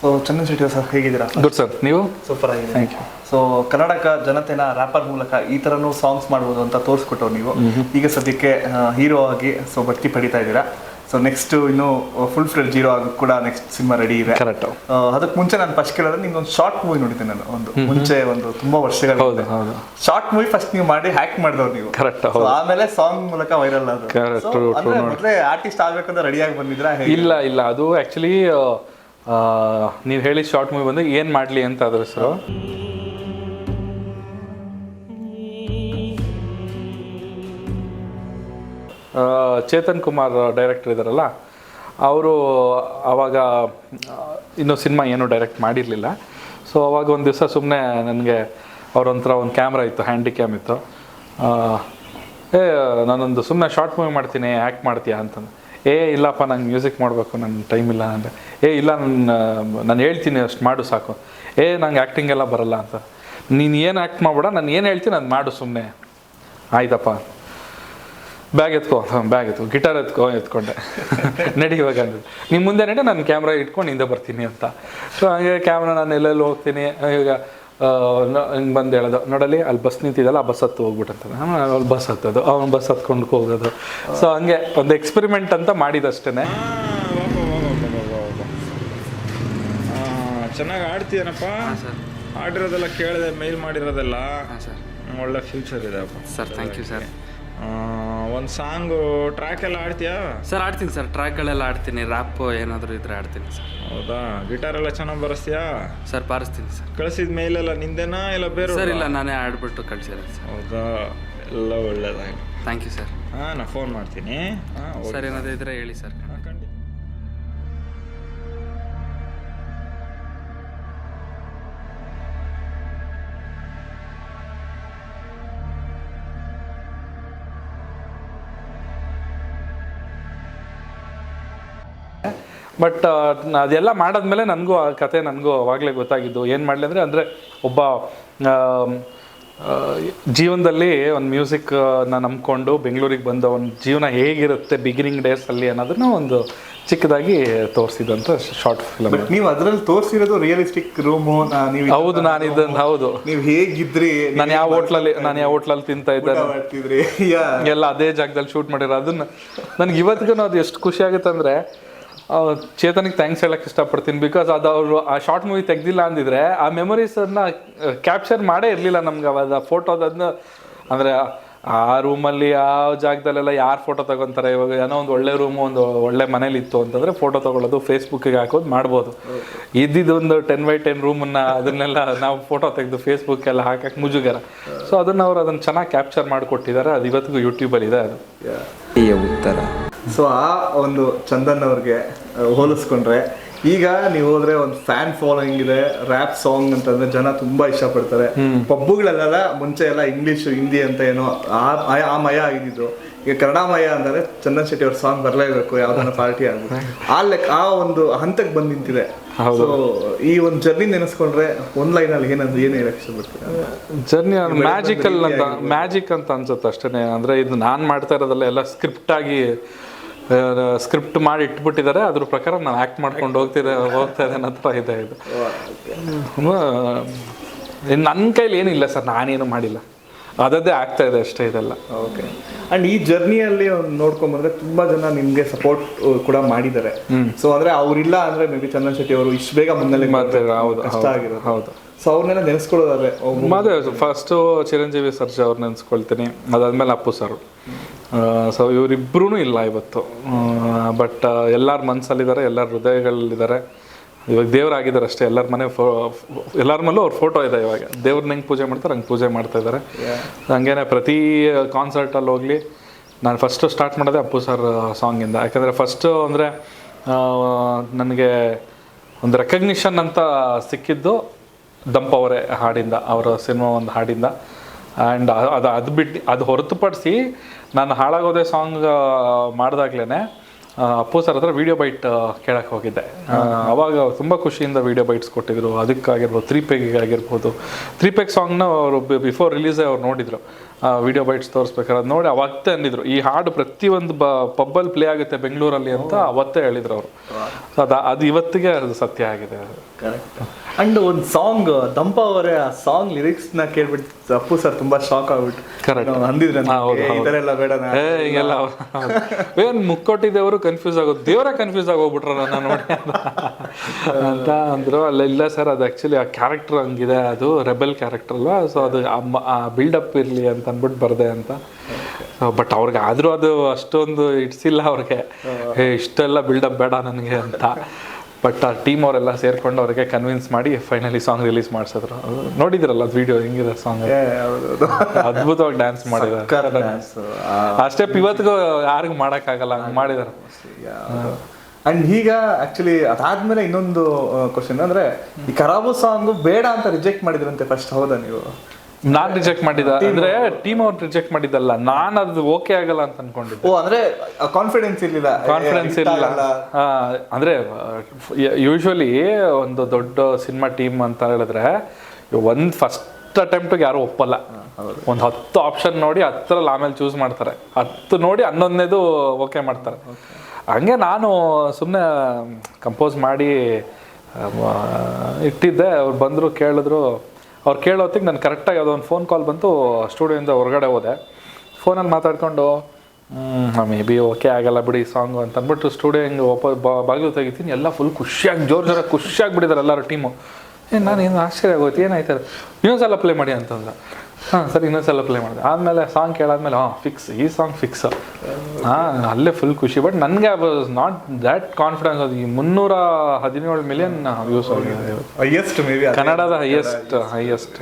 So Chandan Shetty sir ಹೇಗಿದ್ದೀರಾ? Good sir ನೀವು? Super ಆಗಿದೆ. ಥ್ಯಾಂಕ್ ಯು ಸೊ ಕನ್ನಡಕ ಜನತೆನ ರ್ಯಾಪರ್ ಮೂಲಕ ಈ ಥರನೂ ಸಾಂಗ್ಸ್ ಮಾಡ್ಬೋದು ಅಂತ ತೋರಿಸ್ಕೊಟ್ಟವ್ರು ನೀವು. ಈಗ ಸದ್ಯಕ್ಕೆ ಹೀರೋ ಆಗಿ ಸೊ ಭಕ್ತಿ ಪಡಿತಾ ಇದ್ದೀರಾ? ಸೊ ನೆಕ್ಸ್ಟ್ ಇನ್ನು ಫುಲ್ ಫ್ರೆಡ್ ಜೀರೋ ಆಗಿ ಕೂಡ ನೆಕ್ಸ್ಟ್ ಸಿನಿಮಾ ರೆಡಿ ಇದೆ. ಕರೆಕ್ಟ್ ಅದಕ್ಕೆ ಮುಂಚೆ ನಾನು ಫಸ್ಟ್ ಕೇಳಿದ್ರೆ ಒಂದು ಶಾರ್ಟ್ ಮೂವಿ ನೋಡಿದ್ದೆ ನಾನು ಒಂದು. ಮುಂಚೆ ಒಂದು ತುಂಬಾ ವರ್ಷಗಳ ಹೌದು ಹೌದು. ಶಾರ್ಟ್ ಮೂವಿ ಫಸ್ಟ್ ನೀವು ಮಾಡಿ ಹ್ಯಾಕ್ ಮಾಡಿದವ್ರು ನೀವು. ಕರೆಕ್ಟ್ ಆಮೇಲೆ ಸಾಂಗ್ ಮೂಲಕ ವೈರಲ್ ಅಂದ್ರೆ true ಮೊದಲೇ ಆರ್ಟಿಸ್ಟ್ ಆಗ್ಬೇಕಂತ ರೆಡಿಯಾಗಿ ಆಗಿ ಹೇಗೆ? ಇಲ್ಲ ಇಲ್ಲ. ಅದು ಆ್ಯಕ್ಚುಲಿ ನೀವು ಹೇಳಿ ಶಾರ್ಟ್ ಮೂವಿ ಬಂದು ಏನು ಮಾಡಲಿ ಅಂತ ಅದ್ರ ಹೆಸರು ಚೇತನ್ ಕುಮಾರ್ ಡೈರೆಕ್ಟರ್ ಇದ್ದಾರಲ್ಲ ಅವರು ಆವಾಗ ಇನ್ನೂ ಸಿನಿಮಾ ಏನೂ ಡೈರೆಕ್ಟ್ ಮಾಡಿರಲಿಲ್ಲ. ಸೊ ಅವಾಗ ಒಂದು ದಿವಸ ಸುಮ್ಮನೆ ನನಗೆ ಅವರೊಂಥರ ಒಂದು ಕ್ಯಾಮ್ರಾ ಇತ್ತು ಹ್ಯಾಂಡಿ ಕ್ಯಾಮ್ ಇತ್ತು ಏ, ನಾನೊಂದು ಸುಮ್ಮನೆ ಶಾರ್ಟ್ ಮೂವಿ ಮಾಡ್ತೀನಿ ಆ್ಯಕ್ಟ್ ಮಾಡ್ತೀಯಾ ಅಂತಂದು. ಏ, ಇಲ್ಲಪ್ಪ, ನಂಗೆ ಮ್ಯೂಸಿಕ್ ಮಾಡಬೇಕು ನನ್ನ ಟೈಮ್ ಇಲ್ಲ ಅಂದರೆ. ಏ, ಇಲ್ಲ ನನ್ನ ನಾನು ಹೇಳ್ತೀನಿ ಅಷ್ಟು ಮಾಡು ಸಾಕು. ಏ, ನಂಗೆ ಆ್ಯಕ್ಟಿಂಗ್ ಎಲ್ಲ ಬರಲ್ಲ ಅಂತ. ನೀನು ಏನು ಆ್ಯಕ್ಟ್ ಮಾಡ್ಬೇಡ, ನಾನು ಏನು ಹೇಳ್ತೀನಿ ಅದು ಮಾಡು ಸುಮ್ಮನೆ ಆಯ್ತಪ್ಪ. ಬ್ಯಾಗ್ ಎತ್ಕೋ. ಬ್ಯಾಗ್ ಎತ್ಕೋ. ಗಿಟಾರ್ ಎತ್ಕೋ, ಎತ್ಕೊಂಡೆ. ನಡಿ ಇವಾಗ ನಿಮ್ಮ ಮುಂದೆ ನಡೆ, ನಾನು ಕ್ಯಾಮ್ರಾ ಇಟ್ಕೊಂಡು ಹಿಂದೆ ಬರ್ತೀನಿ ಅಂತ. ಸೊ ಹಂಗೆ ಕ್ಯಾಮ್ರಾ ನಾನು ಎಲ್ಲೆಲ್ಲಿ ಹೋಗ್ತೀನಿ. ಈಗ ಬಂದು ಹೇಳೋದು ನೋಡಲಿ ಅಲ್ಲಿ ಬಸ್ ನಿಂತಿದ್ದಲ್ಲ ಆ ಬಸ್ ಹತ್ತು ಹೋಗ್ಬಿಟ್ಟಂತ ಅಲ್ಲಿ ಬಸ್ ಹತ್ತೋದು ಅವ್ನು ಬಸ್ ಹತ್ಕೊಂಡು ಹೋಗೋದು. ಸೊ ಹಂಗೆ ಒಂದು ಎಕ್ಸ್ಪೆರಿಮೆಂಟ್ ಅಂತ ಮಾಡಿದಷ್ಟೇ ಚೆನ್ನಾಗಿ ಆಡ್ತೀಯನಪ್ಪ? ಆಡಿರೋದೆಲ್ಲ ಕೇಳಿದೆ ಮೇಲ್ ಮಾಡಿರೋದೆಲ್ಲ. ಸರ್. ಒಳ್ಳೆ ಫ್ಯೂಚರ್ ಇದೆ ಅಪ್ಪ. ಸರ್ ಥ್ಯಾಂಕ್ ಯು ಸರ್ ಒಂದು ಸಾಂಗು ಟ್ರ್ಯಾಕ್ ಎಲ್ಲ ಆಡ್ತೀಯಾ ಸರ್ ಆಡ್ತೀನಿ ಸರ್. ಟ್ರ್ಯಾಕ್ಗಳೆಲ್ಲ ಆಡ್ತೀನಿ ರ್ಯಾಪ್ ಏನಾದರೂ ಇದ್ರೆ ಆಡ್ತೀನಿ ಸರ್. ಹೌದಾ? ಗಿಟಾರ್ ಎಲ್ಲ ಚೆನ್ನಾಗಿ ಬರಸ್ತೀಯಾ? Sir ಬಾರಿಸ್ತೀನಿ sir. ಕಳಿಸಿದ ಮೇಲೆಲ್ಲ ನಿಂದೇನಾ ಇಲ್ಲ ಬೇರೆ ಸರ್ ಇಲ್ಲ ನಾನೇ ಆಡ್ಬಿಟ್ಟು ಕಳಿಸಿದೆ ಸರ್. ಹೌದಾ? ಎಲ್ಲ ಒಳ್ಳೇದಾಗಿ ಥ್ಯಾಂಕ್ ಯು ಸರ್ ಹಾಂ ನಾನು ಫೋನ್ ಮಾಡ್ತೀನಿ. ಹಾಂ ಸರ್ ಏನಾದರೂ ಇದ್ರೆ ಹೇಳಿ ಸರ್. ಬಟ್ ಅದೆಲ್ಲ ಮಾಡಾದ್ಮೇಲೆ ನನಗೂ ಆ ಕತೆ ನನಗೂ ಆವಾಗಲೇ ಗೊತ್ತಾಗಿದ್ದು. ಏನು ಮಾಡಲಿ ಅಂದರೆ ಅಂದರೆ ಒಬ್ಬ ಜೀವನದಲ್ಲಿ ಒಂದು ಮ್ಯೂಸಿಕ್ ನಾನು ನಂಬ್ಕೊಂಡು ಬೆಂಗಳೂರಿಗೆ ಬಂದ ಒಂದು ಜೀವನ ಹೇಗಿರುತ್ತೆ ಬಿಗಿನಿಂಗ್ ಡೇಸಲ್ಲಿ ಅನ್ನೋದನ್ನ ಒಂದು ಚಿಕ್ಕದಾಗಿ ತೋರಿಸಿದಂತ ಶಾರ್ಟ್ ಫಿಲಮ್ ನೀವು ಅದರಲ್ಲಿ ತೋರಿಸಿರೋದು ರಿಯಲಿಸ್ಟಿಕ್ ರೂಮು ನೀವು ಹೌದು ನಾನು ಇದನ್ನು ಹೌದು. ನೀವು ಹೇಗಿದ್ರಿ? ನಾನು ಯಾವ ಹೋಟ್ಲಲ್ಲಿ ನಾನು ಯಾವ ಹೋಟ್ಲಲ್ಲಿ ತಿಂತಾ ಇದ್ದೆ ಎಲ್ಲ ಅದೇ ಜಾಗದಲ್ಲಿ ಶೂಟ್ ಮಾಡಿರೋ ಅದನ್ನ ನನಗೆ ಇವತ್ತಿಗೂ ಅದು ಎಷ್ಟು ಖುಷಿ ಆಗುತ್ತೆ ಅಂದರೆ ಚೇತನಿಗೆ ಥ್ಯಾಂಕ್ಸ್ ಹೇಳಕ್ಕೆ ಇಷ್ಟಪಡ್ತೀನಿ. ಬಿಕಾಸ್ ಅದು ಅವರು ಆ ಶಾರ್ಟ್ ಮೂವಿ ತೆಗ್ದಿಲ್ಲ ಅಂದಿದ್ರೆ ಆ ಮೆಮೊರೀಸನ್ನು ಕ್ಯಾಪ್ಚರ್ ಮಾಡೇ ಇರಲಿಲ್ಲ ನಮ್ಗೆ ಅವಾಗ. ಫೋಟೋದನ್ನ ಅಂದರೆ ಆ ರೂಮಲ್ಲಿ ಆ ಜಾಗದಲ್ಲೆಲ್ಲ ಯಾರು ಫೋಟೋ ತಗೊತಾರೆ, ಇವಾಗ ಏನೋ ಒಂದು ಒಳ್ಳೆ ರೂಮು ಒಂದು ಒಳ್ಳೆ ಮನೇಲಿ ಇತ್ತು ಅಂತಂದರೆ ಫೋಟೋ ತಗೊಳ್ಳೋದು ಫೇಸ್ಬುಕ್ಕಿಗೆ ಹಾಕೋದು ಮಾಡ್ಬೋದು. ಇದ್ದಿದ್ದೊಂದು ಟೆನ್ ಬೈ ಟೆನ್ ರೂಮನ್ನು ಅದನ್ನೆಲ್ಲ ನಾವು ಫೋಟೋ ತೆಗೆದು ಫೇಸ್ಬುಕ್ಕೆಲ್ಲ ಹಾಕಕ್ಕೆ ಮುಜುಗರ. ಸೊ ಅದನ್ನು ಅವ್ರು ಅದನ್ನು ಚೆನ್ನಾಗಿ ಕ್ಯಾಪ್ಚರ್ ಮಾಡಿಕೊಟ್ಟಿದ್ದಾರೆ. ಅದು ಇವತ್ತಿಗೂ ಯೂಟ್ಯೂಬಲ್ಲಿ ಇದೆ ಅದು. ಉತ್ತರ. ಸೊ ಆ ಒಂದು ಚಂದನ್ ಅವ್ರಿಗೆ ಹೋಲಿಸ್ಕೊಂಡ್ರೆ ಈಗ ನೀವು ಹೋದ್ರೆ ಒಂದು ಫ್ಯಾನ್ ಫಾಲೋಯಿಂಗ್ ಇದೆ ರ್ಯಾಪ್ ಸಾಂಗ್ ಅಂತಂದ್ರೆ ಜನ ತುಂಬಾ ಇಷ್ಟಪಡ್ತಾರೆ. ಪಬ್ಬುಗಳೆಲ್ಲ ಮುಂಚೆ ಎಲ್ಲ ಇಂಗ್ಲಿಷ್ ಹಿಂದಿ ಅಂತ ಏನೋ ಆ- ಆ ಮಯ ಆಗಿದ್ದು. ಈಗ ಕನ್ನಡಮಯ ಅಂದರೆ ಚಂದನ್ ಶೆಟ್ಟಿ ಅವ್ರ ಸಾಂಗ್ ಬರಲೇಬೇಕು ಯಾವ್ದಾನ ಪಾರ್ಟಿ ಆಗುತ್ತೆ ಆ ಲೆಕ್ಕ ಆ ಒಂದು ಹಂತಕ್ಕೆ ಬಂದು ನಿಂತಿದೆ ಸೊ ಈ ಒಂದು ಜರ್ನಿ ನೆನೆಸ್ಕೊಂಡ್ರೆ ಒಂದ್ ಲೈನ್ ಅಲ್ಲಿ ಏನಂದ್ರೆ ಏನು ಹೇಳಕ್ಕೆ ಜರ್ನಿ ಜರ್ನಿ ಮ್ಯಾಜಿಕಲ್ ಅಂತ ಮ್ಯಾಜಿಕ್ ಅಂತ ಅನ್ಸುತ್ತೆ ಅಷ್ಟೇ ಅಂದ್ರೆ ಇದು ನಾನು ಮಾಡ್ತಾ ಇರೋದಲ್ಲ ಎಲ್ಲ ಸ್ಕ್ರಿಪ್ಟ್ ಆಗಿ ಸ್ಕ್ರಿಪ್ಟ್ ಮಾಡಿ ಇಟ್ಬಿಟ್ಟಿದ್ದಾರೆ. ಅದ್ರ ಪ್ರಕಾರ ನಾನು ಆ್ಯಕ್ಟ್ ಮಾಡ್ಕೊಂಡು ಹೋಗ್ತಿದ್ದೆ ಹೋಗ್ತಾ ಇದ್ದೇನೆ ಥರ ಇದೆ ಇದು. ನನ್ನ ಕೈಲಿ ಏನಿಲ್ಲ ಸರ್ ನಾನೇನು ಮಾಡಿಲ್ಲ. ಅದದ್ದೇ ಆಗ್ತಾ ಇದೆ ಅಷ್ಟೇ ಇದೆಲ್ಲ. ಓಕೆ ಅಂಡ್ ಈ ಜರ್ನಿಯಲ್ಲಿ ನೋಡ್ಕೊಂಡ್ ಬಂದ್ರೆ ತುಂಬಾ ಜನ ನಿಮ್ಗೆ ಸಪೋರ್ಟ್ ಕೂಡ ಮಾಡಿದ್ದಾರೆ. ಸೊ ಅಂದ್ರೆ ಅವ್ರಿಲ್ಲ ಅಂದ್ರೆ ಮೇ ಬಿ ಚಂದನ್ ಶೆಟ್ಟಿ ಅವರು ಇಷ್ಟು ಬೇಗ ಮುನ್ನೆಲೆ ಹೌದು ಕಷ್ಟ ಹೌದು ಆಗಿರೋದು. ಹೌದು. ಸೊ ಅವ್ರನ್ನೆಲ್ಲ ನೆನೆಸ್ಕೊಳ್ಳೋದಾದ್ರೆ ಮದುವೆ ಫಸ್ಟು ಚಿರಂಜೀವಿ ಸರ್ಜಾ ಅವ್ರು ನೆನೆಸ್ಕೊಳ್ತೀನಿ. ಅದಾದ್ಮೇಲೆ ಅಪ್ಪು ಸರ್ ಸೊ ಇವರಿಬ್ಬರೂ ಇಲ್ಲ ಇವತ್ತು. ಬಟ್ ಎಲ್ಲರ ಮನಸ್ಸಲ್ಲಿದ್ದಾರೆ ಎಲ್ಲರ ಹೃದಯಗಳಲ್ಲಿದ್ದಾರೆ. ಇವಾಗ ದೇವರಾಗಿದ್ದಾರೆ ಅಷ್ಟೇ ಎಲ್ಲರ ಮನೆ ಫೋ ಎಲ್ಲರ ಮೇಲೂ ಅವ್ರ ಫೋಟೋ ಇದೆ ಇವಾಗ. ದೇವ್ರನ್ನ ಹೆಂಗೆ ಪೂಜೆ ಮಾಡ್ತಾರೆ ಹಂಗೆ ಪೂಜೆ ಮಾಡ್ತಾ ಇದ್ದಾರೆ ಹಂಗೇನೆ ಪ್ರತಿ ಕಾನ್ಸರ್ಟಲ್ಲಿ ಹೋಗಲಿ ನಾನು ಫಸ್ಟು ಸ್ಟಾರ್ಟ್ ಮಾಡೋದೇ ಅಪ್ಪು ಸರ್ ಸಾಂಗಿಂದ ಯಾಕಂದರೆ ಫಸ್ಟು ಅಂದರೆ ನನಗೆ ಒಂದು ರೆಕಗ್ನಿಷನ್ ಅಂತ ಸಿಕ್ಕಿದ್ದು ದಂಪ್ ಅವರೇ ಹಾಡಿಂದ ಅವರ ಸಿನಿಮಾ ಒಂದು ಹಾಡಿಂದ. ಆ್ಯಂಡ್ ಅದು ಅದು ಬಿಟ್ಟು ಅದು ಹೊರತುಪಡಿಸಿ ನಾನು ಹಾಳಾಗೋದೇ ಸಾಂಗ್ ಮಾಡಿದಾಗ್ಲೇ ಅಪ್ಪು ಸರ್ ಹತ್ರ ವಿಡಿಯೋ ಬೈಟ್ ಕೇಳಕ್ಕೆ ಹೋಗಿದ್ದೆ. ಅವಾಗ ತುಂಬ ಖುಷಿಯಿಂದ ವಿಡಿಯೋ ಬೈಟ್ಸ್ ಕೊಟ್ಟಿದ್ರು. ಅದಕ್ಕಾಗಿರ್ಬೋದು ತ್ರೀ ಆಗಿರ್ಬೋದು ತ್ರೀ ಪೆಗ್ ಸಾಂಗ್ನ ಅವರು ಬಿಫೋರ್ ರಿಲೀಸೇ ಅವ್ರು ನೋಡಿದರು. ವಿಡಿಯೋ ಬೈಟ್ಸ್ ತೋರಿಸ್ಬೇಕಾದ್ರೆ ನೋಡಿ ಅವತ್ತೇ ಅಂದಿದ್ರು ಈ ಹಾಡು ಪ್ರತಿಯೊಂದು ಬ ಪಬ್ಬಲ್ಲಿ ಪ್ಲೇ ಆಗುತ್ತೆ ಬೆಂಗಳೂರಲ್ಲಿ ಅಂತ ಅವತ್ತೇ ಹೇಳಿದ್ರು ಅವರು. ಅದ ಅದು ಇವತ್ತಿಗೆ ಅದು ಸತ್ಯ ಆಗಿದೆ. ಕರೆಕ್ಟ್ ಅಂಡ್ ಒಂದು ಸಾಂಗ್ ದಂಪ ಅವರೇ ಆ ಸಾಂಗ್ ಲಿರಿಕ್ಸ್ನ ಕೇಳ್ಬಿಟ್ಟು ಅಪ್ಪು ಸರ್ ತುಂಬಾ ಶಾಕ್ ಆಗ್ಬಿಟ್ಟು ಕರೆಕ್ಟ್ ಅಂದಿದ್ರೆ ಇದರೆಲ್ಲ ಹೌದು, ಈ ತರ ಎಲ್ಲ ಬೇಡ ಹಿಂಗೆಲ್ಲ ಏನ್ ಮುಕ್ಕೊಟ್ಟಿದ್ದೇವರು ಕನ್ಫ್ಯೂಸ್ ಆಗೋದು ದೇವರೇ ಕನ್ಫ್ಯೂಸ್ ಆಗೋಗ್ಬಿಟ್ರ ನಾನು ನೋಡಿ ಅಂತ. ಅಂದ್ರು. ಅಲ್ಲ ಇಲ್ಲ ಸರ್ ಅದು ಆಕ್ಚುಲಿ ಆ ಕ್ಯಾರೆಕ್ಟರ್ ಹಂಗಿದೆ ಅದು ರೆಬೆಲ್ ಕ್ಯಾರೆಕ್ಟರ್ ಅಲ್ವಾ? ಸೊ ಅದು ಆ ಬಿಲ್ಡಪ್ ಇರಲಿ ಅಂತ ಅಂದ್ಬಿಟ್ಟು ಬರದೆ ಅಂತ. ಬಟ್ ಅವ್ರಿಗೆ ಆದರೂ ಅದು ಅಷ್ಟೊಂದು ಇಟ್ಸಿಲ್ಲ ಅವ್ರಿಗೆ. ಇಷ್ಟೆಲ್ಲ ಬಿಲ್ಡಪ್ ಬೇಡ ನನಗೆ ಅಂತ. ಬಟ್ ಆ ಟೀಮ್ ಅವರೆಲ್ಲ ಸೇರ್ಕೊಂಡು ಅವ್ರಿಗೆ ಕನ್ವಿನ್ಸ್ ಮಾಡಿ ಫೈನಲಿ ಸಾಂಗ್ ರಿಲೀಸ್ ಮಾಡಿಸಿದ್ರು. ನೋಡಿದ್ರಲ್ಲ ವಿಡಿಯೋ ಹೆಂಗಿದೆ ಸಾಂಗ್. ಅದ್ಭುತವಾಗಿ ಡ್ಯಾನ್ಸ್ ಮಾಡಿದ್ದಾರೆ. ಆ. ಸ್ಟೆಪ್ ಇವತ್ತಿಗೂ ಯಾರಿಗೂ ಮಾಡೋಕ್ಕಾಗಲ್ಲ ಹಂಗೆ ಮಾಡಿದಾರೆ ಅಂಡ್ ಈಗ ಆಕ್ಚುಲಿ ಅದಾದ್ಮೇಲೆ ಇನ್ನೊಂದು ಕ್ವಶನ್ ಅಂದ್ರೆ ಈ ಕರಾಬು ಸಾಂಗ್ ಬೇಡ ಅಂತ ರಿಜೆಕ್ಟ್ ಮಾಡಿದ್ರಂತೆ ಫಸ್ಟ್ ಹೌದಾ ನೀವು? ನಾನ್ ರಿಜೆಕ್ಟ್ ಮಾಡಿದ ಅಂದ್ರೆ ಟೀಮ್ ಅವ್ರು ರಿಜೆಕ್ಟ್ ಮಾಡಿದ್ದಲ್ಲ ನಾನು ಅದು ಓಕೆ ಆಗಲ್ಲ ಅಂತ ಅನ್ಕೊಂಡಿದ್ದೆ. ಓ ಅಂದ್ರೆ ಕಾನ್ಫಿಡೆನ್ಸ್ ಇರ್ಲಿಲ್ಲ. ಕಾನ್ಫಿಡೆನ್ಸ್ ಇರಲಿಲ್ಲ. ಅಂದ್ರೆ ಯೂಶುವಲಿ ಒಂದು ದೊಡ್ಡ ಸಿನಿಮಾ ಟೀಮ್ ಅಂತ ಹೇಳಿದ್ರೆ ಒಂದು ಫಸ್ಟ್ ಅಟೆಂಪ್ಟಿಗೆ ಯಾರು ಒಪ್ಪಲ್ಲ. ಒಂದು ಹತ್ತು ಆಪ್ಷನ್ ನೋಡಿ ಹತ್ತರಲ್ಲಿ ಆಮೇಲೆ ಚೂಸ್ ಮಾಡ್ತಾರೆ. ಹತ್ತು ನೋಡಿ ಹನ್ನೊಂದನೇದು ಓಕೆ ಮಾಡ್ತಾರೆ. ಹಂಗೆ ನಾನು ಸುಮ್ಮನೆ ಕಂಪೋಸ್ ಮಾಡಿ ಇಟ್ಟಿದ್ದೆ. ಅವ್ರು ಬಂದರು ಕೇಳಿದ್ರು ಅವ್ರು ಕೇಳೋ ಹೊತ್ತಿಗೆ ನಾನು ಕರೆಕ್ಟಾಗಿ ಯಾವುದೋ ಒಂದು ಫೋನ್ ಕಾಲ್ ಬಂತು ಸ್ಟುಡಿಯೋಯಿಂದ ಹೊರಗಡೆ ಹೋದೆ. ಫೋನಲ್ಲಿ ಮಾತಾಡ್ಕೊಂಡು ಮೇ ಬಿ ಓಕೆ ಆಗಲ್ಲ ಬಿಡಿ ಸಾಂಗು ಅಂತ ಅಂದ್ಬಿಟ್ಟು ಸ್ಟುಡಿಯೋ ಹಿಂಗೆ ಓಪ ಬಾಗಿಲು ತೆಗಿತೀನಿ. ಎಲ್ಲ ಫುಲ್ ಖುಷಿಯಾಗಿ, ಜೋರು ಜೋರಾಗಿ ಖುಷಿಯಾಗಿ ಬಿಟ್ಟಿದ್ದಾರೆ ಎಲ್ಲರೂ ಟೀಮು ಏನು ನಾನು ಏನು ಆಶ್ಚರ್ಯ ಆಗೋಯ್ತು ಏನಾಯ್ತಾರೆ ಇನ್ನೊಂದ್ಸಲ ಪ್ಲೇ ಮಾಡಿ ಅಂತಂದ. ಹಾಂ. ಸರಿ ಇನ್ನೊಂದ್ಸಲ ಪ್ಲೇ ಮಾಡಿದೆ. ಆದ್ಮೇಲೆ ಸಾಂಗ್ ಕೇಳಾದ್ಮೇಲೆ ಹಾ ಫಿಕ್ಸ್ ಈ ಸಾಂಗ್ ಫಿಕ್ಸ್ ಹಾ ಅಲ್ಲೇ ಫುಲ್ ಖುಷಿ. ಬಟ್ ನನಗೆ ವಾಸ್ ನಾಟ್ ದ್ಯಾಟ್ ಕಾನ್ಫಿಡೆನ್ಸ್ ಅದು ಈ ಮುನ್ನೂರ ಹದಿನೇಳು ಮಿಲಿಯನ್ ವ್ಯೂಸ್ ಆಗಿದೆ ಹೈಯೆಸ್ಟ್ ಮೇ ಬಿ ಕನ್ನಡದ ಹೈಯೆಸ್ಟ್ ಹೈಯೆಸ್ಟ್